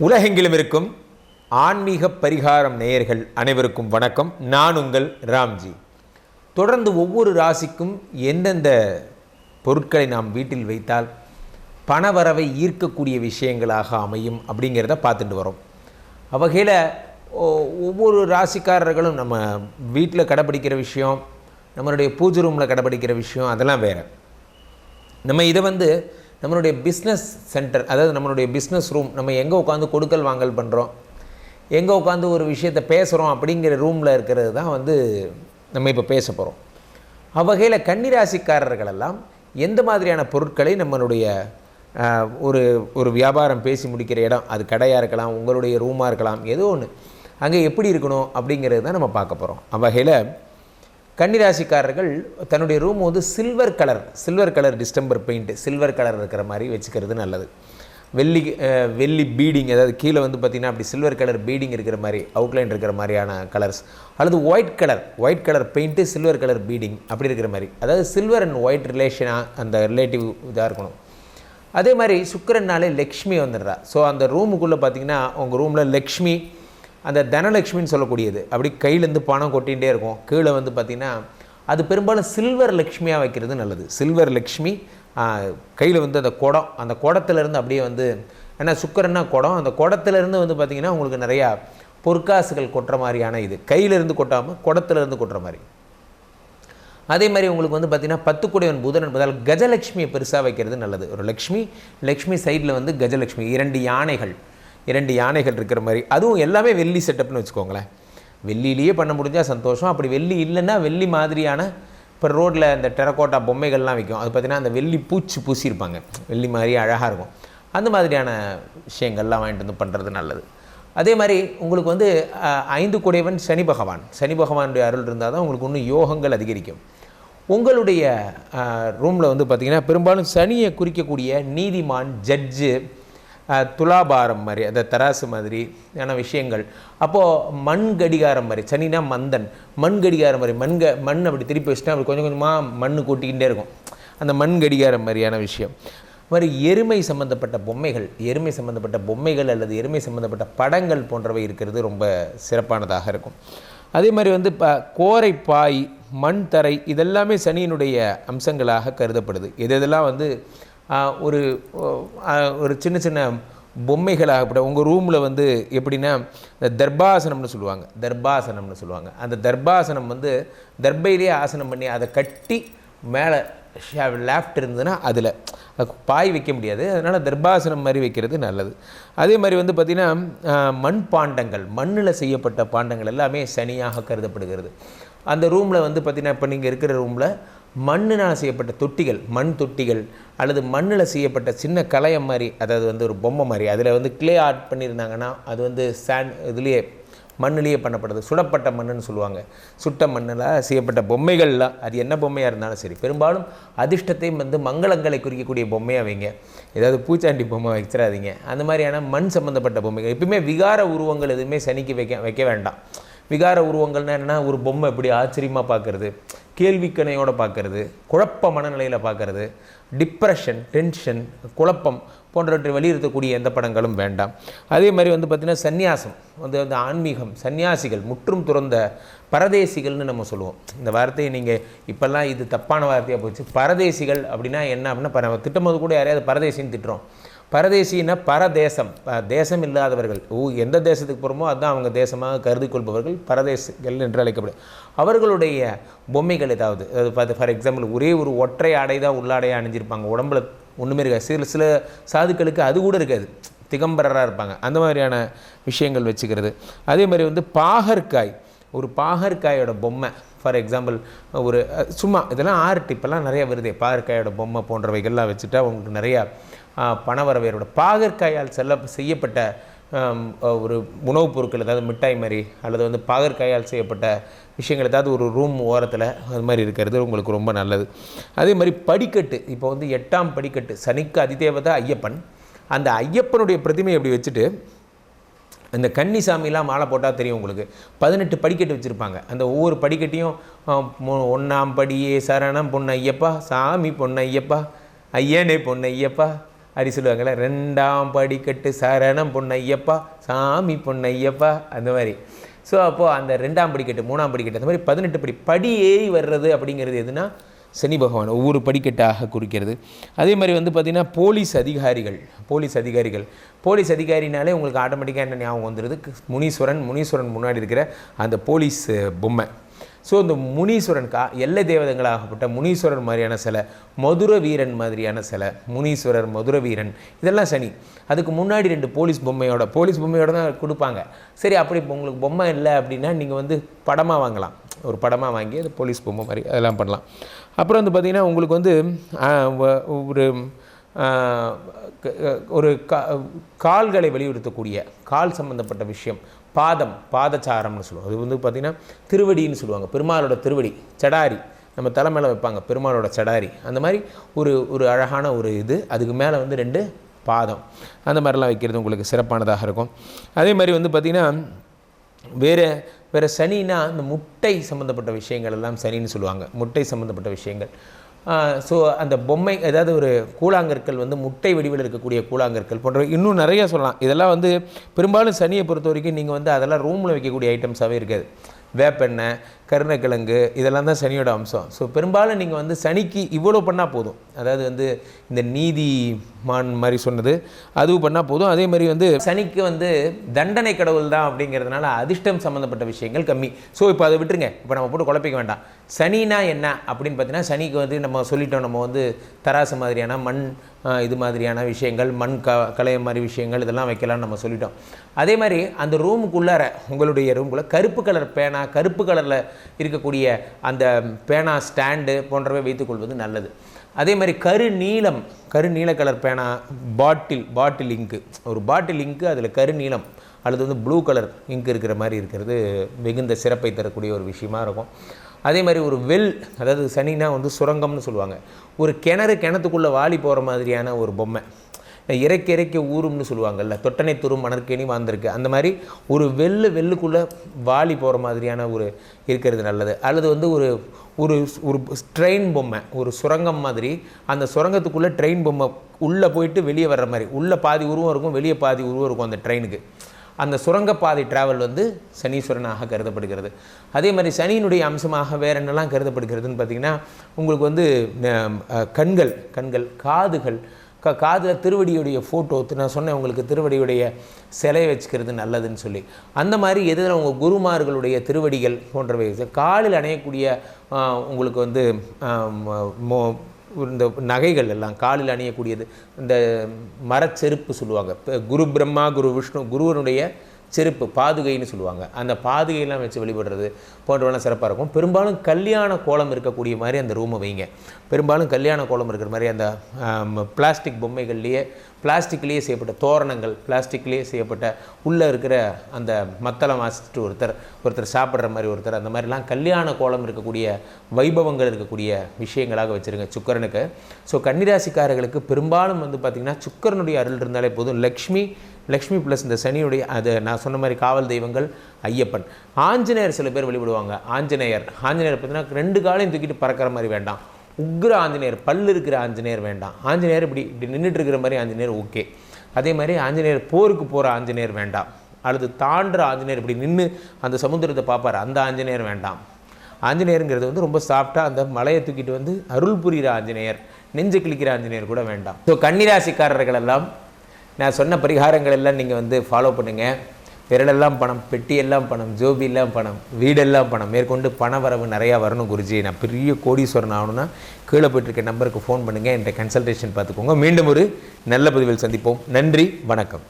உலகெங்கிலும் இருக்கும் ஆன்மீக பரிகாரம் நேயர்கள் அனைவருக்கும் வணக்கம். நான் உங்கள் ராம்ஜி. தொடர்ந்து ஒவ்வொரு ராசிக்கும் எந்தெந்த பொருட்களை நாம் வீட்டில் வைத்தால் பணவரவை ஈர்க்கக்கூடிய விஷயங்களாக அமையும் அப்படிங்கிறத பார்த்துட்டு வரோம். அவ்வகையில் ஒவ்வொரு ராசிக்காரர்களும் நம்ம வீட்டில் கடைப்பிடிக்கிற விஷயம் நம்மளுடைய பூஜை ரூமில் கடைப்பிடிக்கிற விஷயம் அதெல்லாம் வேறு. நம்ம இதை வந்து நம்மளுடைய பிஸ்னஸ் சென்டர் அதாவது நம்மளுடைய பிஸ்னஸ் ரூம் நம்ம எங்கே உட்காந்து கொடுக்கல் வாங்கல் பண்ணுறோம் எங்கே உட்காந்து ஒரு விஷயத்தை பேசுகிறோம் அப்படிங்கிற ரூமில் இருக்கிறது தான் வந்து நம்ம இப்போ பேச போகிறோம் அவ்வகையில் கன்னிராசிக்காரர்களெல்லாம் எந்த மாதிரியான பொருட்களை நம்மளுடைய ஒரு ஒரு வியாபாரம் பேசி முடிக்கிற இடம் அது கடையாக இருக்கலாம் உங்களுடைய ரூமாக இருக்கலாம் ஏதோ ஒன்று அங்கே எப்படி இருக்கணும் அப்படிங்கிறது தான் நம்ம பார்க்க போகிறோம் அவ்வகையில் கன்னிராசிக்காரர்கள் தன்னுடைய ரூம் வந்து silver colour silver colour distemper paint silver colour இருக்கிற மாதிரி வச்சுக்கிறது நல்லது. வெள்ளி வெள்ளி பீடிங் அதாவது கீழே வந்து பார்த்திங்கன்னா அப்படி சில்வர் கலர் பீடிங் இருக்கிற மாதிரி அவுட்லைன் இருக்கிற மாதிரியான கலர்ஸ் அல்லது white colour white colour paint silver colour feeding அப்படி இருக்கிற மாதிரி. அதாவது சில்வர் அண்ட் ஒயிட் ரிலேஷனாக அந்த ரிலேட்டிவ் இதாக இருக்கணும். அதே மாதிரி சுக்கிரன்னாலே லக்ஷ்மி வந்துடுறா. ஸோ அந்த ரூமுக்குள்ளே பார்த்தீங்கன்னா உங்கள் ரூமில் லக்ஷ்மி அந்த தனலக்ஷ்மின்னு சொல்லக்கூடியது. அப்படி கையிலேருந்து பணம் கொட்டிகிட்டே இருக்கும். கீழே வந்து பார்த்திங்கன்னா அது பெரும்பாலும் சில்வர் லக்ஷ்மியாக வைக்கிறது நல்லது. சில்வர் லக்ஷ்மி கையில் வந்து அந்த குடம் அந்த குடத்துலேருந்து அப்படியே வந்து ஏன்னா சுக்கரன்னா குடம் அந்த குடத்துலேருந்து வந்து பார்த்திங்கன்னா உங்களுக்கு நிறையா பொற்காசுகள் கொட்டுற மாதிரியான இது. கையிலேருந்து கொட்டாமல் குடத்துலேருந்து கொட்டுற மாதிரி. அதே மாதிரி உங்களுக்கு வந்து பார்த்தீங்கன்னா பத்துக்குடையவன் புதன் என்பதால் கஜலட்சுமியை பெருசாக வைக்கிறது நல்லது. ஒரு லக்ஷ்மி லக்ஷ்மி சைடில் வந்து கஜலட்சுமி இரண்டு யானைகள். இரண்டு யானைகள் இருக்கிற மாதிரி. அதுவும் எல்லாமே வெள்ளி செட்டப்னு வச்சுக்கோங்களேன். வெள்ளியிலேயே பண்ண முடிஞ்சால் சந்தோஷம். அப்படி வெள்ளி இல்லைன்னா வெள்ளி மாதிரியான இப்போ ரோட்டில் இந்த டெரக்கோட்டா பொம்மைகள்லாம் விற்கும் அது பார்த்தீங்கன்னா அந்த வெள்ளி பூச்சி பூசியிருப்பாங்க. வெள்ளி மாதிரி அழகாக இருக்கும். அந்த மாதிரியான விஷயங்கள்லாம் வாங்கிட்டு வந்து பண்ணுறது நல்லது. அதே மாதிரி உங்களுக்கு வந்து ஐந்து குடையவன் சனி பகவான். சனி பகவானுடைய அருள் இருந்தால் தான் உங்களுக்கு இன்னும் யோகங்கள் அதிகரிக்கும். உங்களுடைய ரூமில் வந்து பார்த்திங்கன்னா பெரும்பாலும் சனியை குறிக்கக்கூடிய நீதிமான் ஜட்ஜு துலாபாரம் மாதிரி அந்த தராசு மாதிரியான விஷயங்கள். அப்போது மண் கடிகாரம் மாதிரி சனினா மந்தன் மண் கடிகாரம் மாதிரி மண் க மண் அப்படி திருப்பி வச்சுட்டா அப்படி கொஞ்சம் கொஞ்சமாக மண் கூட்டிக்கிட்டே இருக்கும். அந்த மண் கடிகாரம் மாதிரியான விஷயம். மாதிரி எருமை சம்பந்தப்பட்ட பொம்மைகள் எருமை சம்பந்தப்பட்ட பொம்மைகள் அல்லது எருமை சம்பந்தப்பட்ட படங்கள் போன்றவை இருக்கிறது ரொம்ப சிறப்பானதாக இருக்கும். அதே மாதிரி வந்து ப கோரை பாய் மண் தரை இதெல்லாமே சனியினுடைய அம்சங்களாக கருதப்படுது. எது இதெல்லாம் வந்து ஒரு ஒரு சின்ன சின்ன பொம்மைகளாகப்பட்ட உங்கள் ரூமில் வந்து எப்படின்னா இந்த தர்பாசனம்னு சொல்லுவாங்க. தர்பாசனம்னு சொல்லுவாங்க. அந்த தர்பாசனம் வந்து தர்பையிலேயே ஆசனம் பண்ணி அதை கட்டி மேலே லேஃப்ட் இருந்ததுன்னா அதில். பாய் வைக்க முடியாது. அதனால் தர்பாசனம் மாதிரி வைக்கிறது நல்லது. அதே மாதிரி வந்து பார்த்திங்கன்னா மண் பாண்டங்கள் மண்ணில் செய்யப்பட்ட பாண்டங்கள் எல்லாமே சனியாக கருதப்படுகிறது. அந்த ரூமில் வந்து பார்த்திங்கன்னா இப்போ நீங்கள் இருக்கிற ரூமில் மண்ணினால் செய்யப்பட்ட தொட்டிகள் மண் தொட்டிகள் அல்லது மண்ணில் செய்யப்பட்ட சின்ன கலையம் மாதிரி அதாவது வந்து ஒரு பொம்மை மாதிரி அதில் வந்து கிளே ஆர்ட் பண்ணியிருந்தாங்கன்னா அது வந்து சாண்ட் இதுலேயே மண்ணிலேயே பண்ணப்படுது. சுடப்பட்ட மண்ணுன்னு சொல்லுவாங்க. சுட்ட மண்ணில் செய்யப்பட்ட பொம்மைகள்லாம் அது என்ன பொம்மையாக இருந்தாலும் சரி பெரும்பாலும் அதிர்ஷ்டத்தையும் வந்து மங்களங்களை குறிக்கக்கூடிய பொம்மையாக வைங்க. ஏதாவது பூச்சாண்டி பொம்மை வச்சிடாதீங்க. அந்த மாதிரியான மண் சம்மந்தப்பட்ட பொம்மைகள். எப்பயுமே விகார உருவங்கள் எதுவுமே சனிக்கு வைக்க வைக்க வேண்டாம். விகார உருவங்கள்னா என்னென்னா ஒரு பொம்மை எப்படி ஆச்சரியமாக பார்க்குறது கேள்விக்கணையோட பார்க்கறது குழப்ப மனநிலையில் பார்க்கறது டிப்ரெஷன் டென்ஷன் குழப்பம் போன்றவற்றை வலியுறுத்தக்கூடிய எந்த படங்களும் வேண்டாம். அதே மாதிரி வந்து பார்த்திங்கன்னா சந்நியாசம் வந்து அந்த ஆன்மீகம் சன்னியாசிகள் முற்றும் துறந்த பரதேசிகள்னு நம்ம சொல்லுவோம். இந்த வார்த்தையை நீங்கள் இப்போல்லாம் இது தப்பான வார்த்தையாக போச்சு. பரதேசிகள் அப்படின்னா என்ன அப்படின்னா ப- திட்டும்போது கூட யாரையாவது பரதேசின்னு திட்டுறோம். பரதேசின்னா பரதேசம். ப- தேசம் இல்லாதவர்கள். ஊ எந்த தேசத்துக்கு போகிறோமோ அதுதான் அவங்க தேசமாக கருதி கொள்பவர்கள் பரதேசிகள் என்று அழைக்கப்படும். அவர்களுடைய பொம்மைகள் ஏதாவது அது ஃபார் எக்ஸாம்பிள் ஒரே ஒரு ஒற்றை ஆடை தான் உள்ளாடையாக அணிஞ்சிருப்பாங்க. உடம்புல ஒன்றுமே இருக்காது. சில சில சாதுக்களுக்கு அது கூட இருக்காது. திகம்பரராக இருப்பாங்க. அந்த மாதிரியான விஷயங்கள் வச்சுக்கிறது. அதே மாதிரி வந்து பாகற்காய். ஒரு பாகற்காயோட பொம்மை ஃபார் எக்ஸாம்பிள் ஒரு சும்மா இதெல்லாம் ஆர்ட் இப்போல்லாம் நிறைய வருதே. பாகற்காயோட பொம்மை போன்றவைகள்லாம் வச்சுட்டா அவங்களுக்கு நிறையா பணவரவு ஏற்படும் பாகற்காயால் செல்ல செய்யப்பட்ட ஒரு உணவுப் பொருட்கள் ஏதாவது மிட்டாய் மாதிரி அல்லது வந்து பாகற்காயால் செய்யப்பட்ட விஷயங்கள் ஏதாவது ஒரு ரூம் ஓரத்தில் அது மாதிரி இருக்கிறது உங்களுக்கு ரொம்ப நல்லது. அதே மாதிரி படிக்கட்டு இப்போ வந்து எட்டாம் படிக்கட்டு சனிக்கு அதிதேவதை ஐயப்பன். அந்த ஐயப்பனுடைய பிரதிமையை அப்படி வச்சுட்டு இந்த கன்னி சாமிலாம் மாலை போட்டால் தெரியும் உங்களுக்கு. பதினெட்டு படிக்கட்டு வச்சுருப்பாங்க. அந்த ஒவ்வொரு படிக்கட்டையும் ஒன்றாம் படியே சரணம் பொன்னையப்பா சாமி பொன்னையப்பா ஐயனே பொன்னையப்பா அப்படி சொல்லுவாங்கள்ல ரெண்டாம் படிக்கட்டு சரணம் பொன்னையப்பா சாமி பொன்னையப்பா அந்த மாதிரி. ஸோ அப்போது அந்த ரெண்டாம் படிக்கட்டு மூணாம் படிக்கட்டு அந்த மாதிரி பதினெட்டு படி படி ஏறி வர்றது அப்படிங்கிறது எதுனா சனி பகவான் ஒவ்வொரு படிக்கட்டாக குறிக்கிறது. அதே மாதிரி வந்து பார்த்திங்கன்னா போலீஸ் அதிகாரிகள் போலீஸ் அதிகாரிகள். போலீஸ் அதிகாரினாலே உங்களுக்கு ஆட்டோமேட்டிக்காக என்ன ஞாபகம் வந்துடுது முனீஸ்வரன் முனீஸ்வரன் முன்னாடி இருக்கிற அந்த போலீஸ் பொம்மை. ஸோ இந்த முனீஸ்வரன் கா எல்லை தேவதங்களாகப்பட்ட முனீஸ்வரர் மாதிரியான சிலை மதுர வீரன் மாதிரியான சிலை முனீஸ்வரர் மதுர வீரன் இதெல்லாம் சனி. அதுக்கு முன்னாடி ரெண்டு போலீஸ் பொம்மையோட போலீஸ் பொம்மையோட தான் கொடுப்பாங்க. சரி அப்படி இப்போ உங்களுக்கு பொம்மை இல்லை அப்படின்னா நீங்கள் வந்து படமாக வாங்கலாம். ஒரு படமாக வாங்கி அது போலீஸ் பொம்மை மாதிரி அதெல்லாம் பண்ணலாம். அப்புறம் வந்து பார்த்திங்கன்னா உங்களுக்கு வந்து ஒரு ஒரு கா கால்களை வலியுறுத்தக்கூடிய கால் சம்பந்தப்பட்ட விஷயம். பாதம் பாதச்சாரம்னு சொல்லுவோம் அது வந்து பார்த்திங்கன்னா திருவடின்னு சொல்லுவாங்க. பெருமாளோட திருவடி சடாரி. நம்ம தலை மேலே வைப்பாங்க பெருமாளோட சடாரி. அந்த மாதிரி ஒரு ஒரு அழகான ஒரு இது. அதுக்கு மேலே வந்து ரெண்டு பாதம். அந்த மாதிரிலாம் வைக்கிறது உங்களுக்கு சிறப்பானதாக இருக்கும். அதே மாதிரி வந்து பார்த்திங்கன்னா வேறு வேறு சனினா அந்த முட்டை சம்மந்தப்பட்ட விஷயங்கள் எல்லாம் சனின்னு சொல்லுவாங்க. முட்டை சம்மந்தப்பட்ட விஷயங்கள். ஸோ அந்த பொம்மை ஏதாவது ஒரு கூழாங்கற்கள் வந்து முட்டை வடிவில் இருக்கக்கூடிய கூழாங்கற்கள் போன்ற இன்னும் நிறைய சொல்லலாம். இதெல்லாம் வந்து பெரும்பாலும் சனியை பொறுத்த வரைக்கும் நீங்கள் வந்து அதெல்லாம் ரூமில் வைக்கக்கூடிய ஐட்டம்ஸாகவே இருக்காது. வேப்பெண்ணெய் கருணக்கிழங்கு இதெல்லாம் தான் சனியோட அம்சம். ஸோ பெரும்பாலும் நீங்கள் வந்து சனிக்கு இவ்வளோ பண்ணால் போதும். அதாவது வந்து இந்த நீதி மான் மாதிரி சொன்னது அதுவும் பண்ணால் போதும். அதே மாதிரி வந்து சனிக்கு வந்து தண்டனை கடவுள் தான் அப்படிங்கிறதுனால அதிர்ஷ்டம் சம்மந்தப்பட்ட விஷயங்கள் கம்மி. ஸோ இப்போ அதை விட்டுருங்க. இப்போ நம்ம போட்டு குழப்பிக்க வேண்டாம். சனினா என்ன அப்படின்னு பார்த்தீங்கன்னா சனிக்கு வந்து நம்ம சொல்லிட்டோம் நம்ம வந்து தராசு மாதிரியான மண் இது மாதிரியான விஷயங்கள் மண் க கலைய மாதிரி விஷயங்கள் இதெல்லாம் வைக்கலாம்னு நம்ம சொல்லிட்டோம். அதே மாதிரி அந்த ரூமுக்குள்ளார உங்களுடைய ரூமுக்குள்ளே கருப்பு கலர் பேனா கருப்பு கலரில் இருக்கக்கூடிய அந்த பேனா ஸ்டாண்டு போன்றவை வைத்துக்கொள்வது நல்லது. அதே மாதிரி கரு நீலம் கரு நீல கலர் பேனா பாட்டில் பாட்டில் இங்கு. ஒரு பாட்டில் இங்கு அதில் கரு நீலம் அல்லது வந்து ப்ளூ கலர் இங்கு இருக்கிற மாதிரி இருக்கிறது மிகுந்த சிறப்பை தரக்கூடிய ஒரு விஷயமா இருக்கும். அதே மாதிரி ஒரு வெல் அதாவது சனினா வந்து சுரங்கம்னு சொல்லுவாங்க. ஒரு கிணறு கிணத்துக்குள்ளே வாளி போகிற மாதிரியான ஒரு பொம்மை. இறக்கி இறக்கி ஊரும்னு சொல்லுவாங்கல்ல தொட்டனை துரும் மணற்கேணி வாழ்ந்திருக்கு. அந்த மாதிரி ஒரு வெள்ளு வெள்ளுக்குள்ளே வாளி போகிற மாதிரியான ஒரு இருக்கிறது நல்லது. அல்லது வந்து ஒரு ஒரு ஒரு ட்ரெயின் பொம்மை ஒரு சுரங்கம் மாதிரி அந்த சுரங்கத்துக்குள்ளே ட்ரெயின் பொம்மை உள்ளே போயிட்டு வெளியே வர்ற மாதிரி உள்ளே பாதி உருவம் இருக்கும் வெளியே பாதி உருவம் இருக்கும் அந்த ட்ரெயினுக்கு. அந்த சுரங்கப்பாதை டிராவல் வந்து சனீஸ்வரனாக கருதப்படுகிறது. அதே மாதிரி சனியினுடைய அம்சமாக வேற என்னெல்லாம் கருதப்படுகிறதுன்னு பார்த்தீங்கன்னா உங்களுக்கு வந்து கண்கள் கண்கள் காதுகள் க காதில் திருவடியுடைய ஃபோட்டோ நான் சொன்னேன் உங்களுக்கு திருவடியுடைய சிலை வச்சுக்கிறது நல்லதுன்னு சொல்லி. அந்த மாதிரி எதில் உங்கள் குருமார்களுடைய திருவடிகள் போன்றவை? காலில் அணையக்கூடிய உங்களுக்கு வந்து மோ இந்த நகைகள் எல்லாம் காலில் அணியக்கூடியது இந்த மரச்செருப்பு சொல்லுவாங்க. குரு பிரம்மா குரு விஷ்ணு குருவனுடைய செருப்பு பாதுகைன்னு சொல்லுவாங்க. அந்த பாதுகையெல்லாம் வச்சு வழிபடுறது போன்றவெல்லாம் சிறப்பாக இருக்கும். பெரும்பாலும் கல்யாண கோலம் இருக்கக்கூடிய மாதிரி அந்த ரூமை வைங்க. பெரும்பாலும் கல்யாண கோலம் இருக்கிற மாதிரி அந்த பிளாஸ்டிக் பொம்மைகள்லேயே பிளாஸ்டிக்லேயே செய்யப்பட்ட தோரணங்கள் பிளாஸ்டிக்லேயே செய்யப்பட்ட உள்ளே இருக்கிற அந்த மத்தளம் வாசிச்சுட்டு ஒருத்தர் ஒருத்தர் சாப்பிட்ற மாதிரி ஒருத்தர் அந்த மாதிரிலாம் கல்யாண கோலம் இருக்கக்கூடிய வைபவங்கள் இருக்கக்கூடிய விஷயங்களாக வச்சுருங்க சுக்கரனுக்கு. ஸோ கன்னிராசிக்காரர்களுக்கு பெரும்பாலும் வந்து பார்த்திங்கன்னா சுக்கரனுடைய அருள் இருந்தாலே போதும். லக்ஷ்மி லக்ஷ்மி ப்ளஸ் இந்த சனியுடைய அது நான் சொன்ன மாதிரி காவல் தெய்வங்கள் ஐயப்பன். ஆஞ்சநேயர் சில பேர் வழிபடுவாங்க. ஆஞ்சநேயர் ஆஞ்சநேயர் பார்த்தீங்கன்னா ரெண்டு காலையும் தூக்கிட்டு பறக்கிற மாதிரி வேண்டாம். உக்ர ஆஞ்சநேயர் பல்லு இருக்கிற ஆஞ்சநேயர் வேண்டாம். ஆஞ்சநேயர் இப்படி இப்படி நின்றுட்டு இருக்கிற மாதிரி ஆஞ்சநேயர் ஓகே. அதே மாதிரி ஆஞ்சநேயர் போருக்கு போகிற ஆஞ்சநேயர் வேண்டாம். அல்லது தாண்டுற ஆஞ்சநேயர் இப்படி நின்று அந்த சமுத்திரத்தை பார்ப்பார் அந்த ஆஞ்சநேயர் வேண்டாம். ஆஞ்சநேயருங்கிறது வந்து ரொம்ப சாஃப்டாக அந்த மலையை தூக்கிட்டு வந்து அருள் புரிகிற ஆஞ்சநேயர் நெஞ்சு கிழிக்கிற ஆஞ்சநேயர் கூட வேண்டாம். ஸோ கன்னிராசிக்காரர்கள் எல்லாம் நான் சொன்ன பரிகாரங்கள் எல்லாம் நீங்கள் வந்து ஃபாலோ பண்ணுங்கள் விரலெல்லாம் பணம் பெட்டியெல்லாம் பணம் ஜோபி எல்லாம் பணம் வீடெல்லாம் பணம். மேற்கொண்டு பண வரவு நிறையா வரணும் குருஜி. நான் பெரிய கோடீஸ்வரன் ஆகணும்னா கீழே போயிட்டுருக்க நம்பருக்கு ஃபோன் பண்ணுங்கள் என்கிட்ட கன்சல்டேஷன் பார்த்துக்கோங்க. மீண்டும் ஒரு நல்ல பதிவில் சந்திப்போம். நன்றி வணக்கம்.